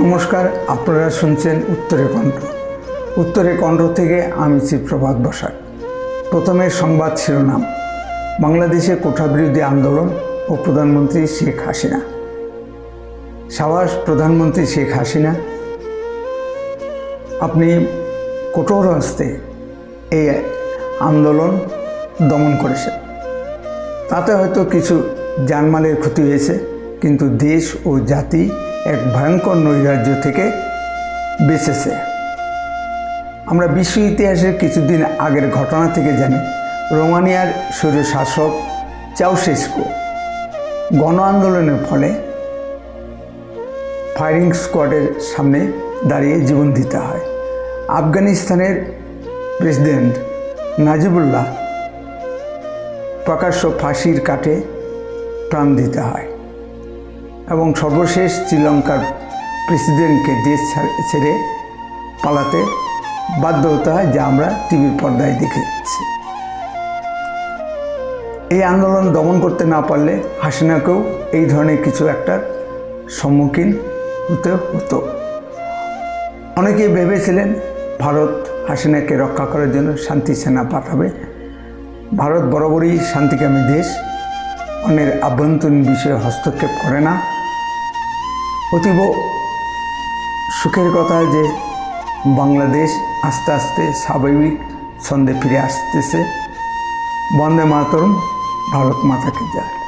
নমস্কার, আপনারা শুনছেন উত্তরে কণ্ঠ। উত্তরে কণ্ঠ থেকে আমি শ্রীপ্রভাত বসাক। প্রথমে সংবাদ শিরোনাম। বাংলাদেশে কোঠাবিরোধী আন্দোলন ও প্রধানমন্ত্রী শেখ হাসিনা। সাবাস, প্রধানমন্ত্রী শেখ হাসিনা। আপনি কঠোর হস্তে এই আন্দোলন দমন করেছেন। তাতে হয়তো কিছু জানমালের ক্ষতি হয়েছে, কিন্তু দেশ ও জাতি ভয়ঙ্কর নৈরাজ্য থেকে বেঁচেছে। আমরা বিশ্ব ইতিহাসের কিছুদিন আগের ঘটনা থেকে জানি, রোমানিয়ার স্বৈরশাসক চাউশেস্কো গণ আন্দোলনের ফলে ফায়ারিং স্কোয়াডের সামনে দাঁড়িয়ে জীবন দিতে হয়। আফগানিস্তানের প্রেসিডেন্ট নাজিবুল্লাহ প্রকাশ্য ফাঁসির কাঠে প্রাণ দিতে হয়। এবং সর্বশেষ শ্রীলঙ্কার প্রেসিডেন্টকে দেশ ছেড়ে পালাতে বাধ্য হতে হয় যা আমরা টিভির পর্দায় দেখেছি। এই আন্দোলন দমন করতে না পারলে হাসিনাকেও এই ধরনের কিছু একটা সম্মুখীন হতে হতো। অনেকেই ভেবেছিলেন ভারত হাসিনাকে রক্ষা করার জন্য শান্তি সেনা পাঠাবে। ভারত বরাবরই শান্তিকামী দেশ। অন্যের আভ্যন্তরীণ বিষয়ে হস্তক্ষেপ করে না। অতীব সুখের কথা যে বাংলাদেশ আস্তে আস্তে স্বাভাবিক ছন্দে ফিরে আসতেছে। বন্দে মাতরম, ভারত মাতাকে যায়